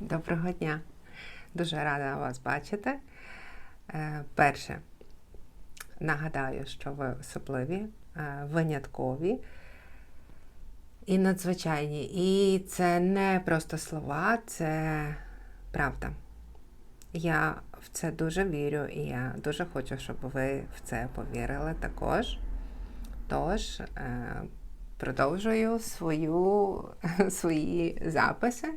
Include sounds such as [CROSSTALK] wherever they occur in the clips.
Доброго дня. Дуже рада вас бачити. Е, Перше, нагадаю, що ви особливі, е, виняткові і надзвичайні. І це не просто слова, це правда. Я в це дуже вірю, і я дуже хочу, щоб ви в це повірили також. Тож, е, продовжую свою, [LAUGHS] свої записи.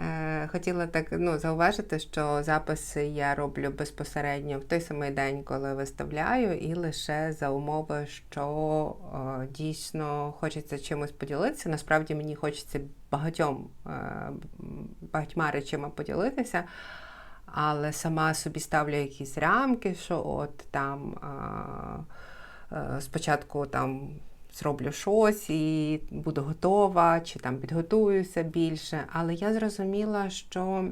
Е, Хотіла так ну, зауважити, що записи я роблю безпосередньо в той самий день, коли виставляю, і лише за умови, що е, дійсно хочеться чимось поділитися. Насправді мені хочеться багатьом е, багатьма речами поділитися, але сама собі ставлю якісь рамки, що от там е, е, спочатку там зроблю щось і буду готова, чи там підготуюся більше. Але я зрозуміла, що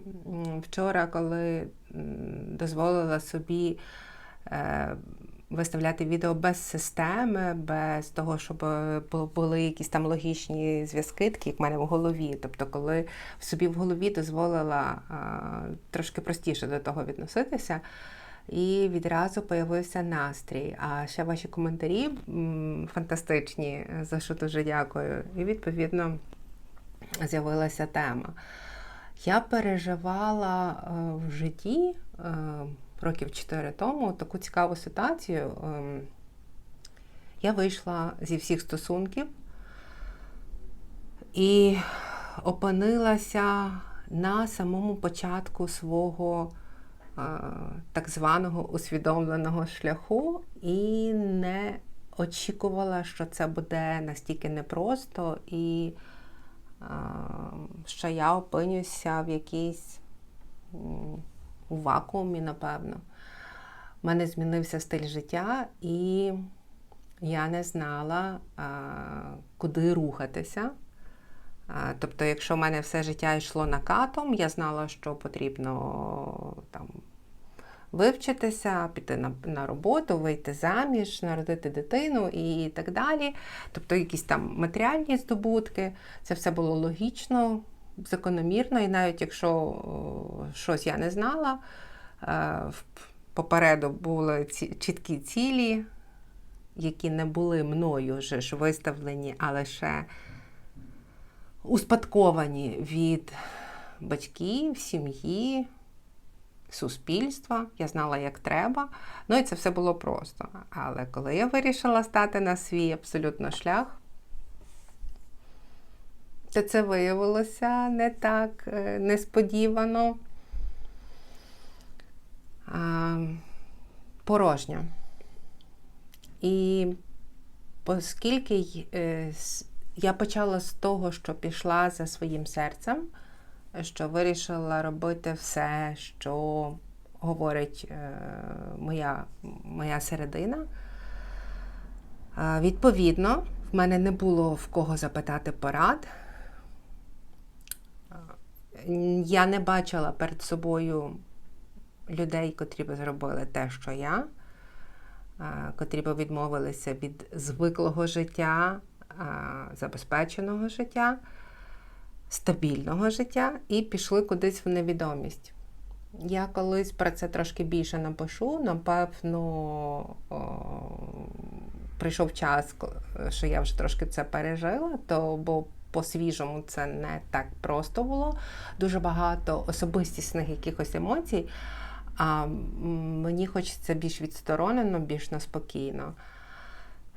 вчора, коли дозволила собі е, виставляти відео без системи, без того, щоб е, були якісь там логічні зв'язки, такі як в мене в голові. Тобто, коли собі в голові дозволила е, трошки простіше до того відноситися. І відразу появився настрій. А ще ваші коментарі фантастичні, за що дуже дякую. І відповідно з'явилася тема. Я переживала е, в житті е, років 4 тому таку цікаву ситуацію. Ем, Я вийшла зі всіх стосунків і опинилася на самому початку свого так званого усвідомленого шляху і не очікувала, що це буде настільки непросто, і е, що я опинюся в якійсь вакуумі, напевно. У мене змінився стиль життя, і я не знала, куди рухатися. Тобто, якщо в мене все життя йшло накатом, я знала, що потрібно там, вивчитися, піти на, на роботу, вийти заміж, народити дитину і так далі. Тобто, якісь там матеріальні здобутки, це все було логічно, закономірно, і навіть якщо щось я не знала, е, попереду були ці, чіткі цілі, які не були мною вже ж виставлені, а лише успадковані від батьків, сім'ї, суспільства. Я знала, як треба. Ну і це все було просто. Але коли я вирішила стати на свій абсолютно шлях, то це виявилося не так е, несподівано. А, порожньо. І оскільки е, я почала з того, що пішла за своїм серцем, що вирішила робити все, що говорить е, моя, моя середина. Відповідно, в мене не було в кого запитати порад. Я не бачила перед собою людей, котрі б зробили те, що я, котрі б відмовилися від звиклого життя, забезпеченого життя, стабільного життя і пішли кудись в невідомість. Я колись про це трошки більше напишу. Напевно, о, прийшов час, що я вже трошки це пережила, то бо по-свіжому це не так просто було. Дуже багато особистісних якихось емоцій. А мені хочеться більш відсторонено, більш неспокійно.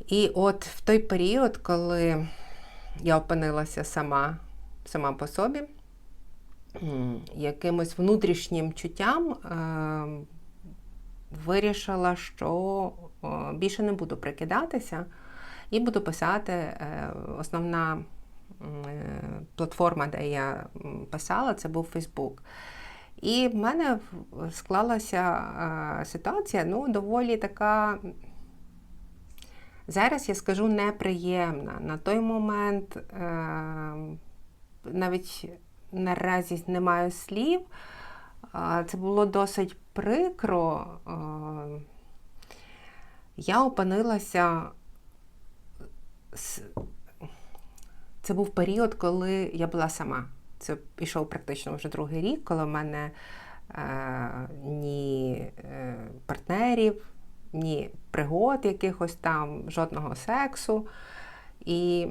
І от в той період, коли я опинилася сама, сама по собі, якимось внутрішнім чуттям е, вирішила, що е, більше не буду прикидатися і буду писати. Е, основна платформа, де я писала, це був Фейсбук. І в мене склалася ситуація, ну, доволі така. Зараз я скажу неприємна. На той момент навіть наразі немає слів. Це було досить прикро. Я опинилася. Це був період, коли я була сама. Це пішов практично вже другий рік, коли в мене е, ні е, партнерів, ні пригод якихось там, жодного сексу. І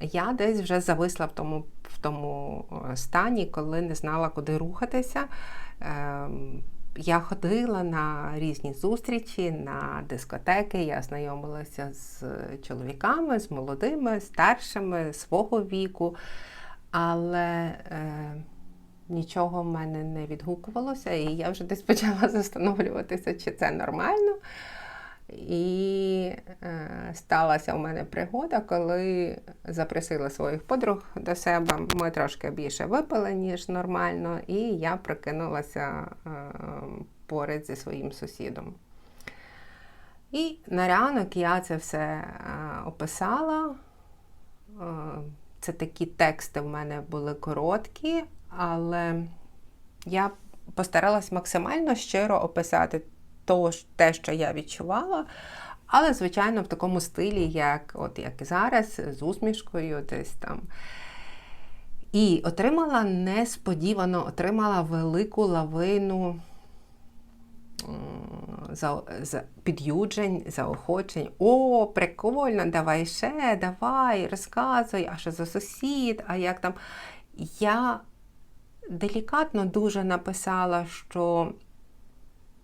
я десь вже зависла в тому в тому е, стані, коли не знала, куди рухатися. Е, я ходила на різні зустрічі, на дискотеки, я знайомилася з чоловіками, з молодими, старшими, свого віку, але е, нічого в мене не відгукувалося, і я вже десь [LAUGHS] почала застановлюватися, чи це нормально. І е, сталася у мене пригода, коли запросила своїх подруг до себе. Ми трошки більше випили, ніж нормально, і я прикинулася е, поряд зі своїм сусідом. І на ранок я це все е, описала. Е, це такі тексти в мене були короткі, але я постаралась максимально щиро описати то, те, що я відчувала. Але, звичайно, в такому стилі, як от як і зараз, з усмішкою десь там. І отримала несподівано, отримала велику лавину за, за під'юджень, заохочень. О, прикольно, давай ще, давай, розказуй, а що за сусід, а як там. Я делікатно дуже написала, що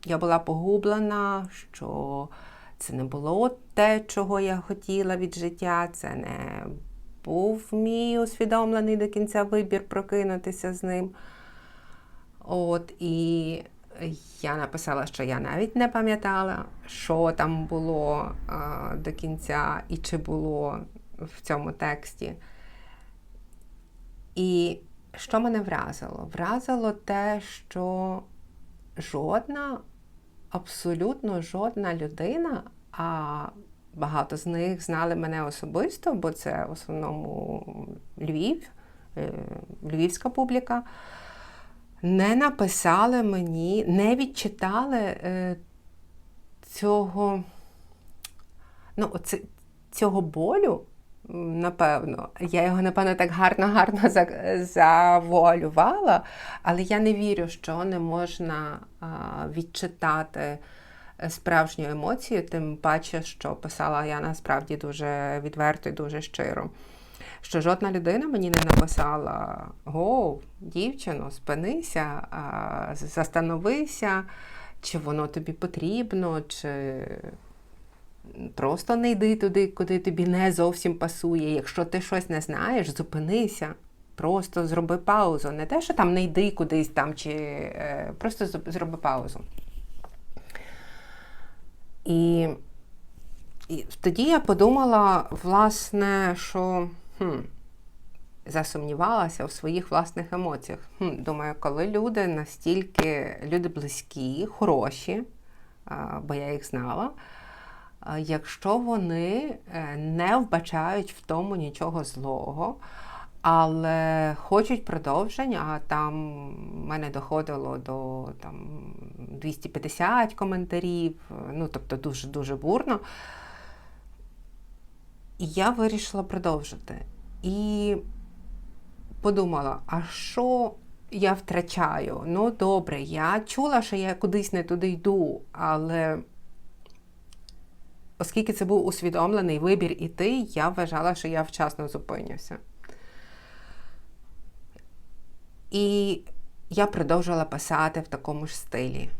я була погублена, що це не було те, чого я хотіла від життя, це не був мій усвідомлений до кінця вибір прокинутися з ним. От, І я написала, що я навіть не пам'ятала, що там було а, до кінця і чи було в цьому тексті. І що мене вразило? Вразило те, що жодна абсолютно жодна людина, а багато з них знали мене особисто, бо це в основному Львів, е, львівська публіка, не написали мені, не відчитали е, цього, ну, цього болю. Напевно, я його, напевно, так гарно-гарно завуалювала, але я не вірю, що не можна відчитати справжню емоцію, тим паче, що писала я насправді дуже відверто і дуже щиро. Що жодна людина мені не написала: Гоу, дівчино, спинися, застановися, чи воно тобі потрібно, чи Просто не йди туди, куди тобі не зовсім пасує. Якщо ти щось не знаєш, зупинися. Просто зроби паузу. Не те, що там не йди кудись там, чи е, просто зроби паузу. І і тоді я подумала, власне, що хм, засумнівалася в своїх власних емоціях. Хм, Думаю, коли люди настільки люди близькі, хороші, бо я їх знала якщо вони е, не вбачають в тому нічого злого, але хочуть продовження, а там в мене доходило до там, 250 коментарів, ну тобто дуже-дуже бурно. І я вирішила продовжити. І подумала, а що я втрачаю? Ну, добре, я чула, що я кудись не туди йду, але Оскільки це був усвідомлений вибір іти, я вважала, що я вчасно зупинюся. І я продовжила писати в такому ж стилі.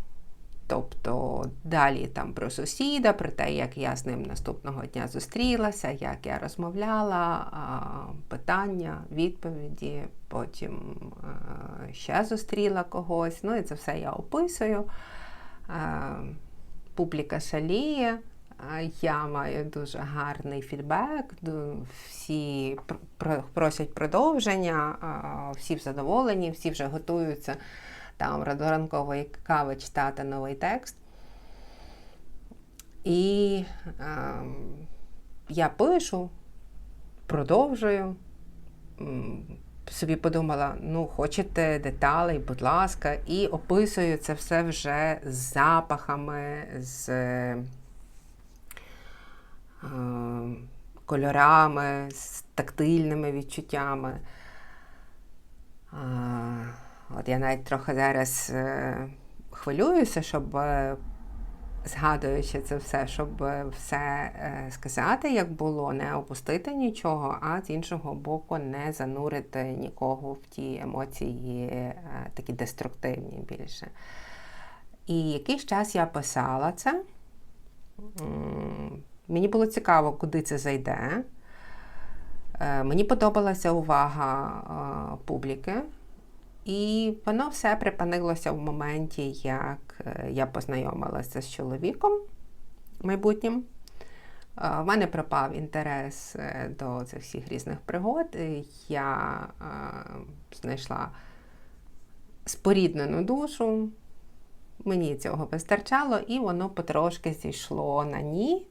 Тобто далі там про сусіда, про те, як я з ним наступного дня зустрілася, як я розмовляла, питання, відповіді, потім ще зустріла когось. Ну і це все я описую. Публіка шаліє. Я маю дуже гарний фідбек, всі просять продовження, всі задоволені, всі вже готуються там до ранкової кави читати новий текст. І е, я пишу, продовжую. Собі подумала, ну, хочете деталей, будь ласка, і описую це все вже з запахами, з кольорами, з тактильними відчуттями. От я навіть трохи зараз е, хвилююся, щоб, е, згадуючи це все, щоб е, все е, сказати, як було, не опустити нічого, а з іншого боку, не занурити нікого в ті емоції, е, такі деструктивні більше. І якийсь час я писала це. Мені було цікаво, куди це зайде. Е, мені подобалася увага е, публіки, і воно все припинилося в моменті, як е, я познайомилася з чоловіком майбутнім. В мене пропав інтерес до цих всіх різних пригод. Я знайшла споріднену душу, мені цього вистачало, і воно потрошки зійшло на ні.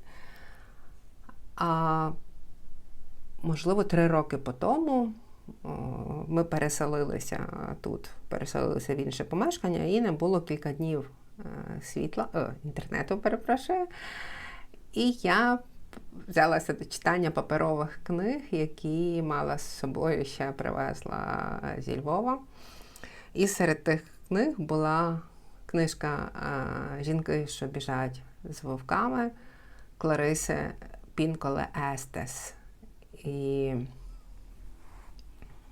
А можливо, три роки по тому ми переселилися тут, переселилися в інше помешкання, і не було кілька днів е, світла, е, інтернету, перепрошую. І я взялася до читання паперових книг, які мала з собою ще привезла зі Львова. І серед тих книг була книжка Жінки, що біжать з вовками Клариси Пінколе Естес. І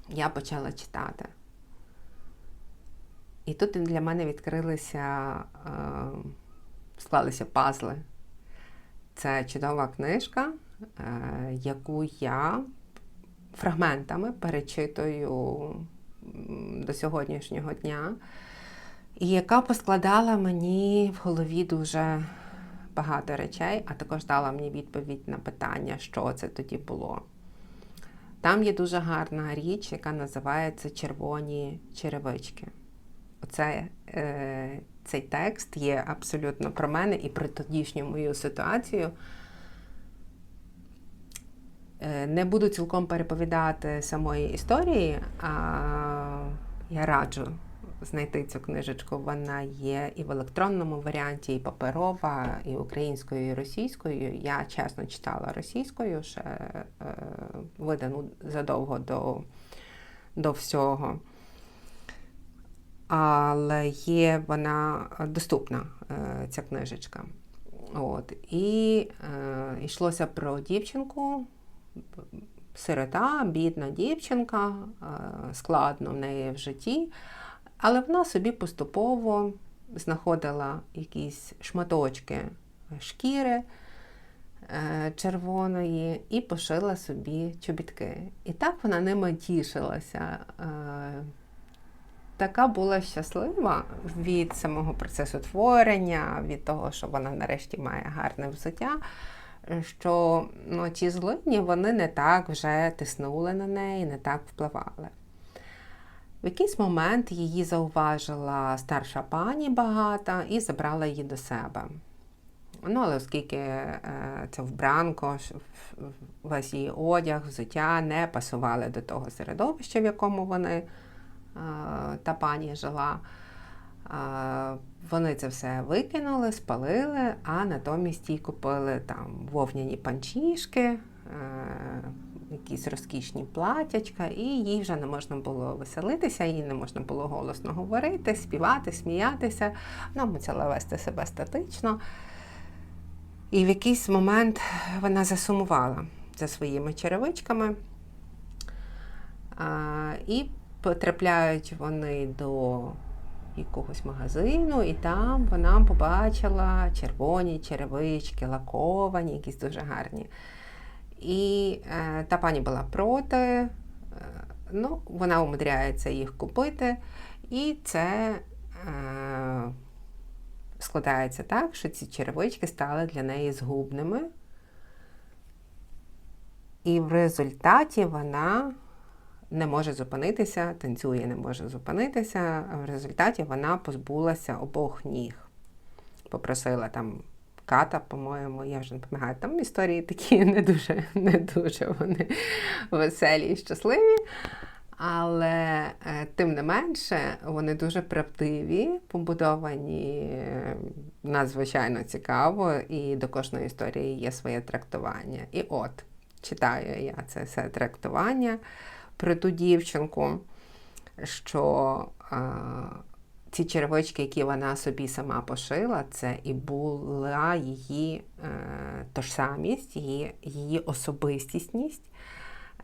я почала читати. І тут для мене відкрилися, е, склалися пазли. Це чудова книжка, е, яку я фрагментами перечитую до сьогоднішнього дня, і яка поскладала мені в голові дуже багато речей, а також дала мені відповідь на питання, що це тоді було. Там є дуже гарна річ, яка називається Червоні черевички. Оце, е, Цей текст є абсолютно про мене і про тодішню мою ситуацію. Е, не буду цілком переповідати самої історії, а я раджу знайти цю книжечку. Вона є і в електронному варіанті, і паперова, і українською, і російською. Я чесно читала російською, ще е, видану задовго до, до всього. Але є вона доступна, е, ця книжечка. От. І е, йшлося про дівчинку, сирота, бідна дівчинка, е, складно в неї в житті. Але вона собі поступово знаходила якісь шматочки шкіри е, червоної і пошила собі чобітки. І так вона ними тішилася. Е, така була щаслива від самого процесу творення, від того, що вона нарешті має гарне взуття. Що ну, ті злидні вони не так вже тиснули на неї, не так впливали. В якийсь момент її зауважила старша пані багата і забрала її до себе. Ну, але оскільки е, це вбранко, весь її одяг, взуття не пасували до того середовища, в якому вони е, та пані жила, е, вони це все викинули, спалили, а натомість їй купили там вовняні панчішки, якісь розкішні платячка, і їй вже не можна було веселитися, їй не можна було голосно говорити, співати, сміятися. Вона мусила вести себе статично. І в якийсь момент вона засумувала за своїми черевичками. І потрапляють вони до якогось магазину, і там вона побачила червоні черевички, лаковані, якісь дуже гарні. І е, та пані була проти, е, ну, вона умудряється їх купити. І це е, складається так, що ці черевички стали для неї згубними. І в результаті вона не може зупинитися, танцює, не може зупинитися. В результаті вона позбулася обох ніг. Попросила там ката, по-моєму, я вже не пам'ятаю, там історії такі [LAUGHS] не дуже не дуже вони веселі і щасливі. Але е, тим не менше, вони дуже правдиві, побудовані е, надзвичайно цікаво, і до кожної історії є своє трактування. І от читаю я це все трактування про ту дівчинку, що ці черевички, які вона собі сама пошила, це і була її е, тожсамість, її, її особистісність.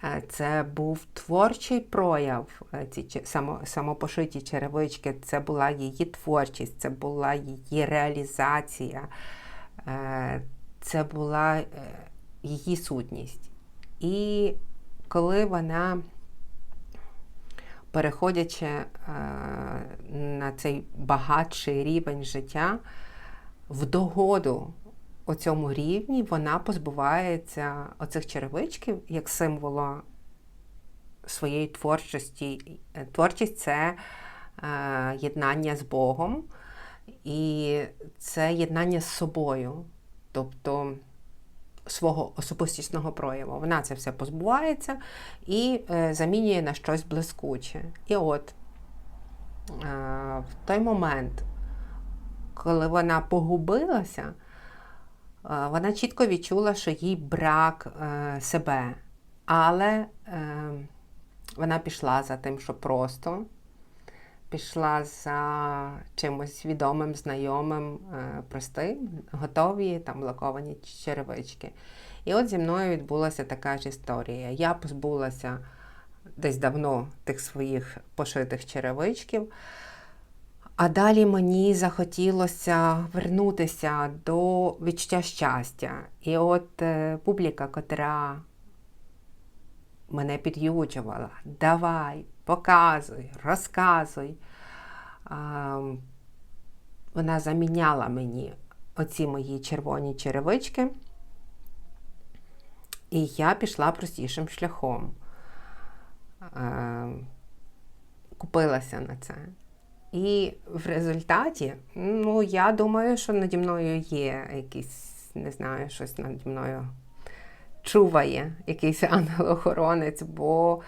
Е, це був творчий прояв, е, ці само, самопошиті черевички, це була її творчість, це була її реалізація, е, це була її сутність. І коли вона, переходячи на цей багатший рівень життя, в догоду у цьому рівні вона позбувається оцих черевичків як символу своєї творчості. Творчість це е, єднання з Богом, і це єднання з собою, тобто свого особистісного прояву. Вона це все позбувається і е, замінює на щось блискуче. І от е, в той момент, коли вона погубилася, вона чітко відчула, що їй брак е, себе. Але е, вона пішла за тим, що просто, пішла за чимось відомим, знайомим, е, простим, готові там лаковані черевички. І от зі мною відбулася така ж історія. Я позбулася десь давно тих своїх пошитих черевичків. А далі мені захотілося вернутися до відчуття щастя. І от е, публіка, котра мене під'ючувала, давай, показуй, розказуй. Вона заміняла мені оці мої червоні черевички. І я пішла простішим шляхом. Купилася на це. І в результаті, ну, я думаю, що наді мною є якийсь, не знаю, щось наді мною чуває, якийсь [LAUGHS] ангел-охоронець, бо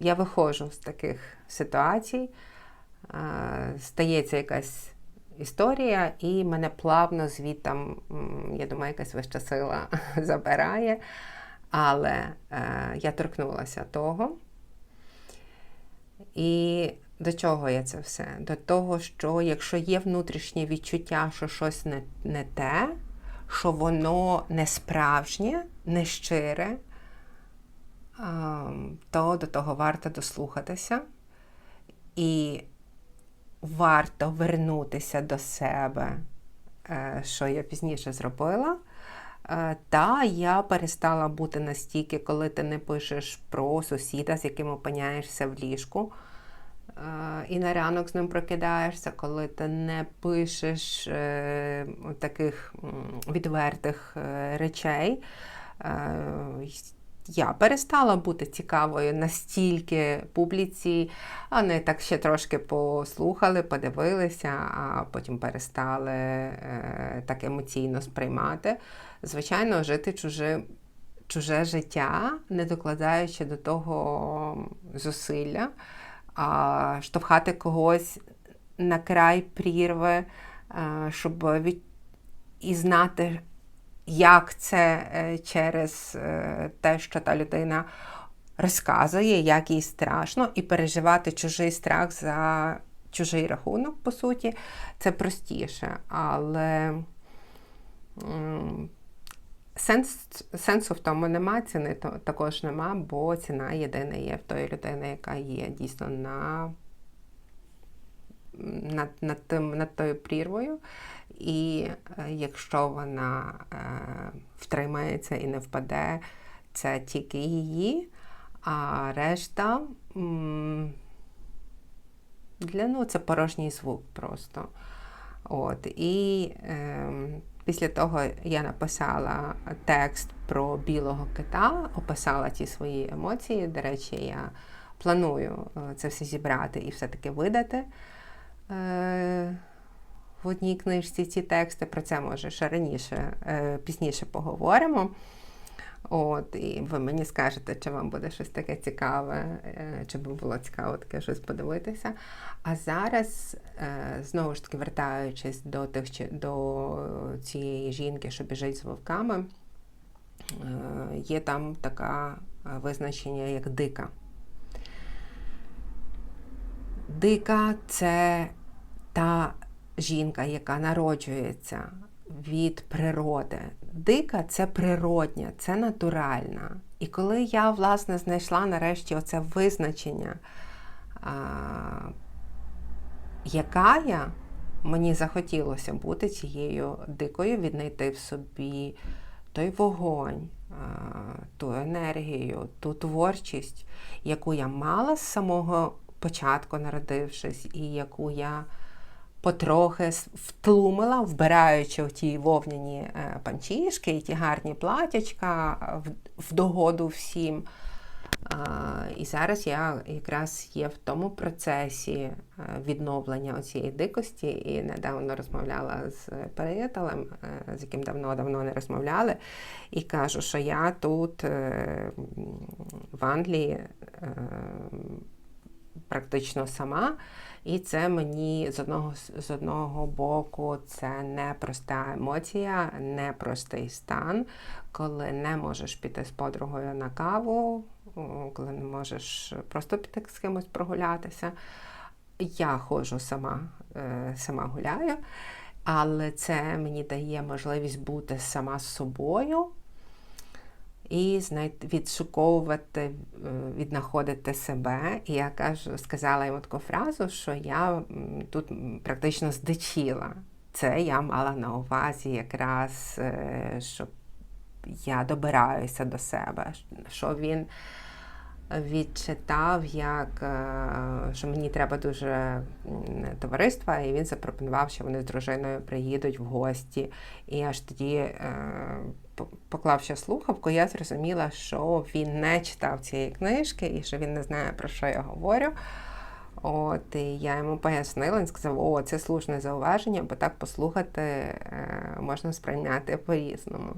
я виходжу з таких ситуацій, е, стається якась історія, і мене плавно звідтам, я думаю, якась вища сила [LAUGHS] забирає. Але е, я торкнулася того. І до чого я це все? До того, що якщо є внутрішнє відчуття, що щось не, не те, що воно не справжнє, не щире, то до того варто дослухатися. І варто вернутися до себе, е, що я пізніше зробила. Е, та я перестала бути настільки, коли ти не пишеш про сусіда, з яким опиняєшся в ліжку і на ранок з ним прокидаєшся, коли ти не пишеш е, таких відвертих е, речей. Е, я перестала бути цікавою настільки публіці, не так ще трошки послухали, подивилися, а потім перестали так емоційно сприймати. Звичайно, жити чуже, чуже життя, не докладаючи до того зусилля а, штовхати когось на край прірви, а, щоб від... і знати, як це е, через е, те, що та людина розказує, як їй страшно, і переживати чужий страх за чужий рахунок, по суті, це простіше. Але Сенс, Сенсу в тому нема, ціни також нема, бо ціна єдина є в тої людини, яка є дійсно на над, над, тим, над тою прірвою. І е, якщо вона е, втримається і не впаде, це тільки її, а решта для ну, це порожній звук просто. От, І е, Після того я написала текст про білого кита, описала ті свої емоції. До речі, я планую е, це все зібрати і все-таки видати е, в одній книжці ці тексти. Про це може ще раніше, е, пізніше поговоримо. От, І ви мені скажете, чи вам буде щось таке цікаве, е, чи би було цікаво таке щось подивитися. А зараз, е, знову ж таки, вертаючись до тих, до цієї жінки, що біжить з вовками, є там таке визначення, як дика. Дика це та жінка, яка народжується від природи. Дика це природня, це натуральна. І коли я, власне, знайшла нарешті оце визначення, а, яка я, мені захотілося бути цією дикою, віднайти в собі той вогонь, ту енергію, ту творчість, яку я мала з самого початку народившись, і яку я потрохи втлумила, вбираючи ті вовняні е, панчішки і ті гарні платячка е, в- догоду всім. І зараз я якраз є в тому процесі е, відновлення цієї дикості, і недавно розмовляла з приятелем, е, з яким давно-давно не розмовляли, і кажу, що я тут е, в Англії е, практично сама. І це мені з одного, з одного боку це непроста емоція, непростий стан, коли не можеш піти з подругою на каву, коли не можеш просто піти з кимось прогулятися. Я ходжу сама, е, сама гуляю, але це мені дає можливість бути сама з собою і відшуковувати, е, віднаходити себе. І я кажу, сказала йому таку фразу, що я тут практично здичіла. Це я мала на увазі якраз, е, що я добираюся до себе, що він відчитав, як е, що мені треба дуже товариства, і він запропонував, що вони з дружиною приїдуть в гості. І аж тоді, поклавши слухавку, я зрозуміла, що він не читав цієї книжки і що він не знає, про що я говорю. От, і я йому пояснила, він сказав, о, це слушне зауваження, бо так послухати е, можна сприйняти по-різному.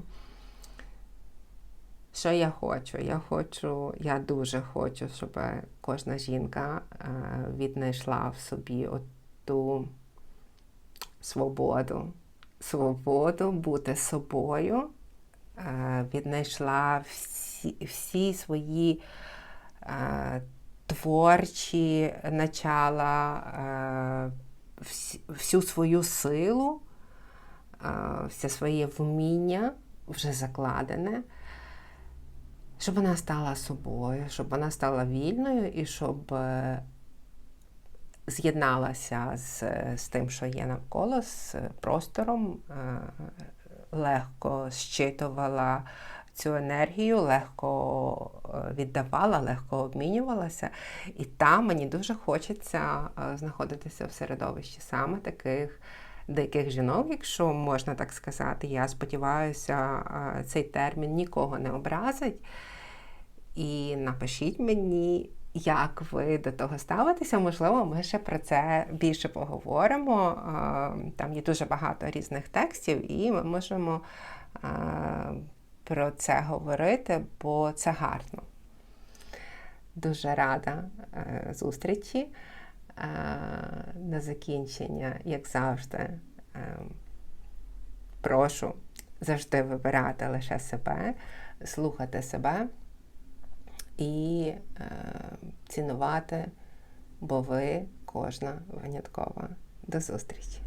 Що я хочу? Я хочу, я дуже хочу, щоб кожна жінка е, віднайшла в собі ту свободу. Свободу бути собою, віднайшла всі, всі свої е, творчі начала, е, всю свою силу, е, все своє вміння вже закладене щоб вона стала собою, щоб вона стала вільною і щоб е, з'єдналася з, з тим, що є навколо, з простором, е, легко щитувала цю енергію, легко е, віддавала, легко обмінювалася. І там мені дуже хочеться е, знаходитися в середовищі саме таких. Диких жінок, якщо можна так сказати, я сподіваюся, е, цей термін нікого не образить. І напишіть мені, як ви до того ставитеся. Можливо, ми ще про це більше поговоримо. Там є дуже багато різних текстів, і ми можемо про це говорити, бо це гарно. Дуже рада е, зустрічі. Е, На закінчення, як завжди, е, прошу завжди вибирати лише себе, слухати себе і е, цінувати, бо ви кожна виняткова. До зустрічі!